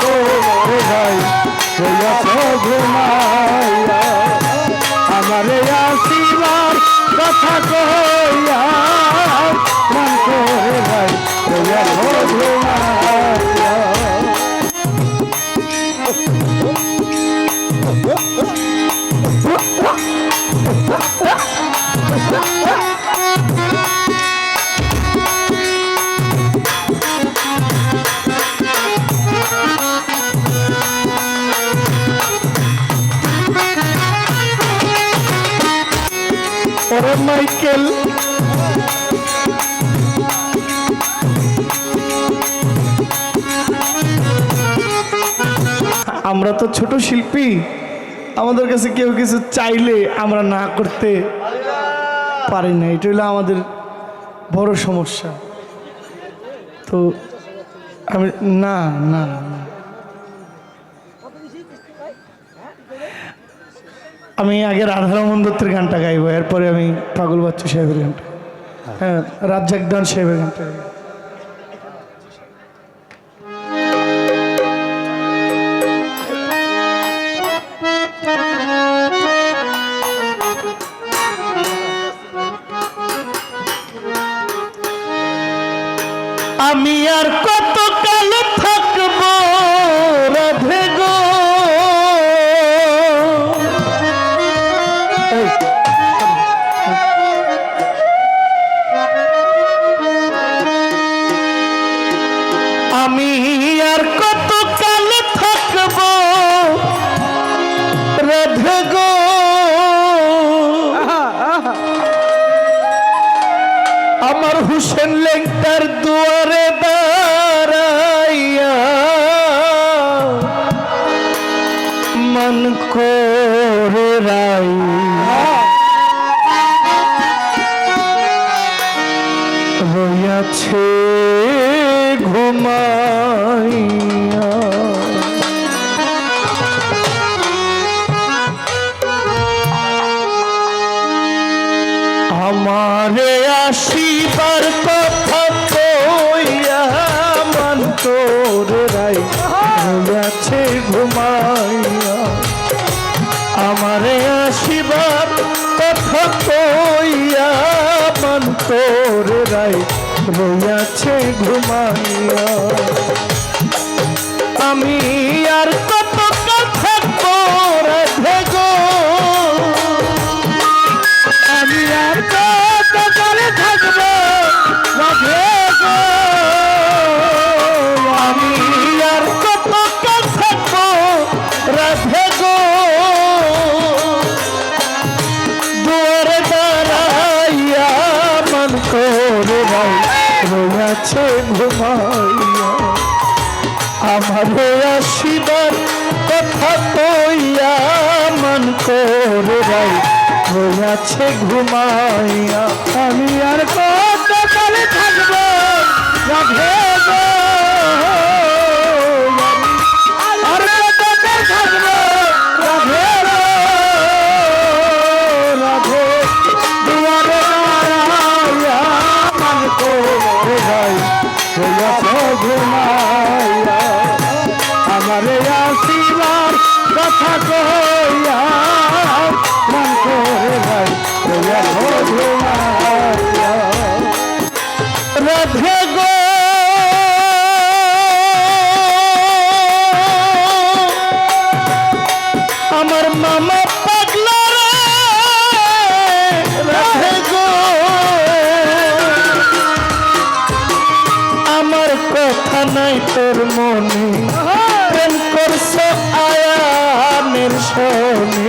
কোমরে যাই সৈয়াছ ঘুমাইয়া আমার আসিবার কথা কইয়া মন করে যাই সৈয়াছ ঘুমাইয়া মাইকেল আমরা তো ছোট শিল্পী। আমাদের কাছে কেউ কিছু চাইলে আমরা না করতে পারি না। এটা হলো আমাদের বড় সমস্যা। তো আমি না না না। আমি আগে রাধারমন দত্তের গানটা গাইবো, এরপরে আমি পাগল বাচ্চু সাহেবের গানটা হ্যাঁ রাজ্জাক দান সাহেবের গানটা। আমারে আসিবার কথা কইয়া মন তোর রাই হইয়াছে ঘুমাইয়া। আমারে আসিবার কথা কইয়া মন তোর রাই রইয়াছে ঘুমাইয়া। রয়েছে ঘুমাইয়া। আমারে আসিবার কথা কইয়া মন করে রাই হইয়াছে ঘুমাইয়া। আমি আর কত কালে থাকব রাধে। মনে প্রেম করছ আয়ানের শনি।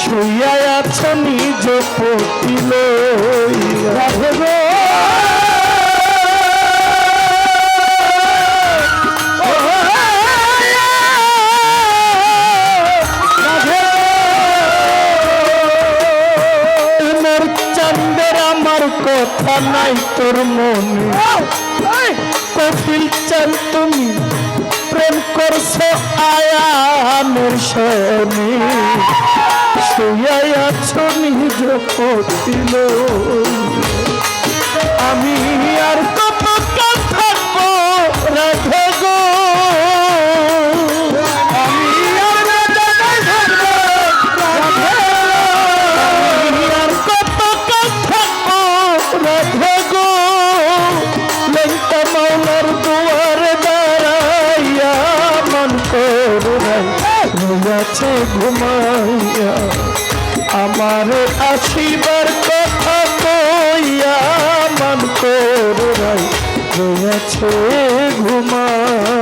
শুইয়া আছো নিজ পতিল আমার কথা নাই তোর মনে। চান তুমি প্রেম করছ আয়ামের সনি শুয়াই আছো নিজ আমি আর রয়েছে ঘুমাইয়া আমার আসিবার কথা কইয়া মান করে রয়েছে ঘুমাইয়া।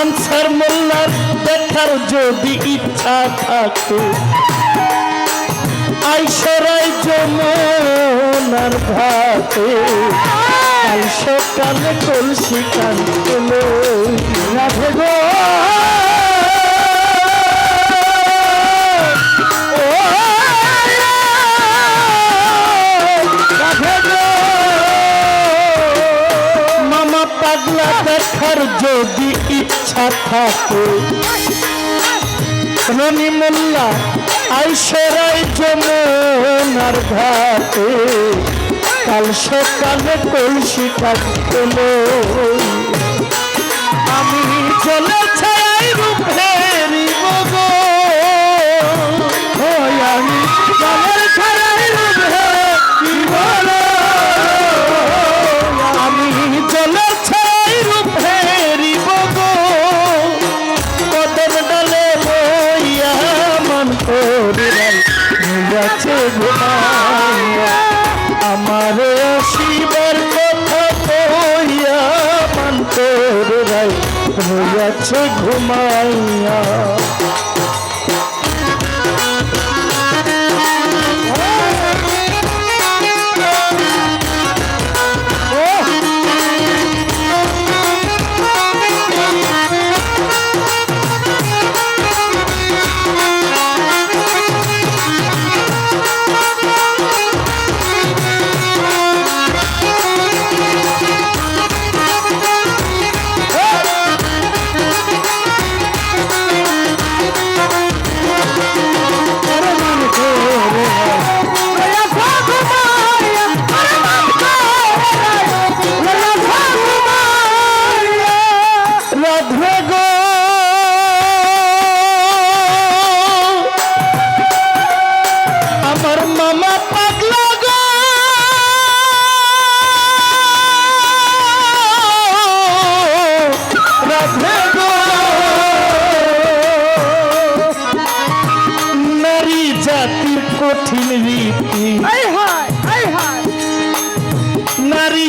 আনসার মোল্লার দেখার যদি ইচ্ছা থাকে আইসরাই যমুনার ঘাটে। কাল সকালে কলসি কানতে রাধে গো মামা পাগলা দেখার যদি ইচ্ছা থাকে। রনি মোল্লা আইসরাই যমুনার ঘাটে। কাল সকালে কলসি কাটলো আমি চলেছে। হইয়াছে ঘুমাইয়া।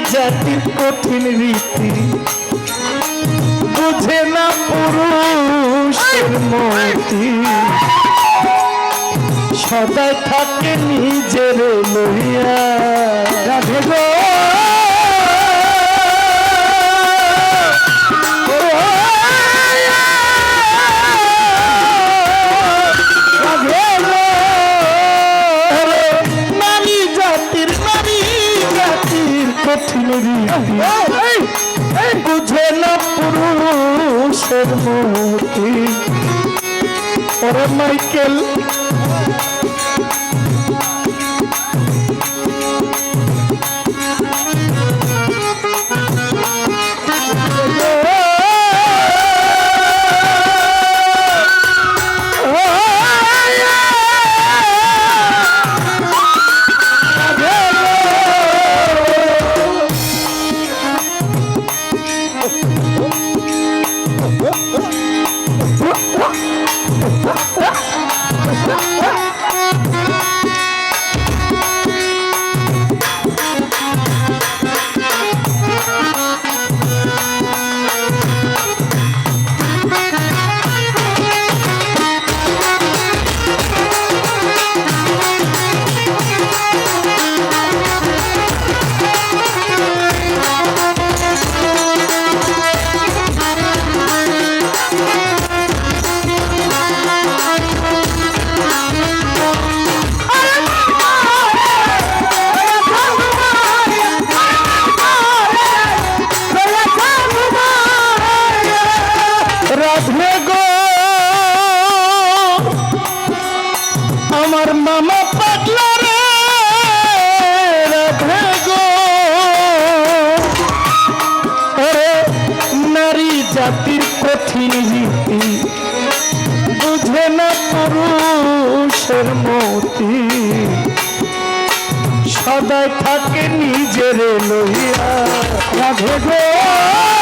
জাতির কঠিন রীতি। বুঝে না পুরুষের মতি। সদাই থাকে নিজের লইয়া। রাধে গো। மைக்கேல் লইয়া রাধে গো।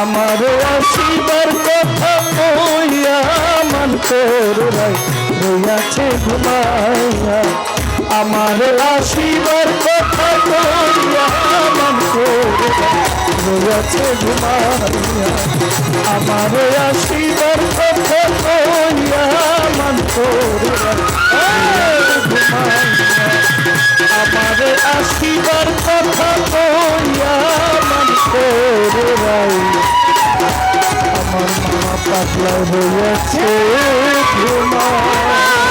আমার আসিবার কথা কইয়া মন করে রাই রইয়াছে ঘুমাইয়া। আমার আসিবার কথা কইয়া মন করে রাই রইয়াছে ঘুমাইয়া। আমার আসিবার কথা কইয়া মন করে রাই আমার আসিবার কথা কইয়া মন করে রাই আমার মা পাতলা হয়েছে তোমার।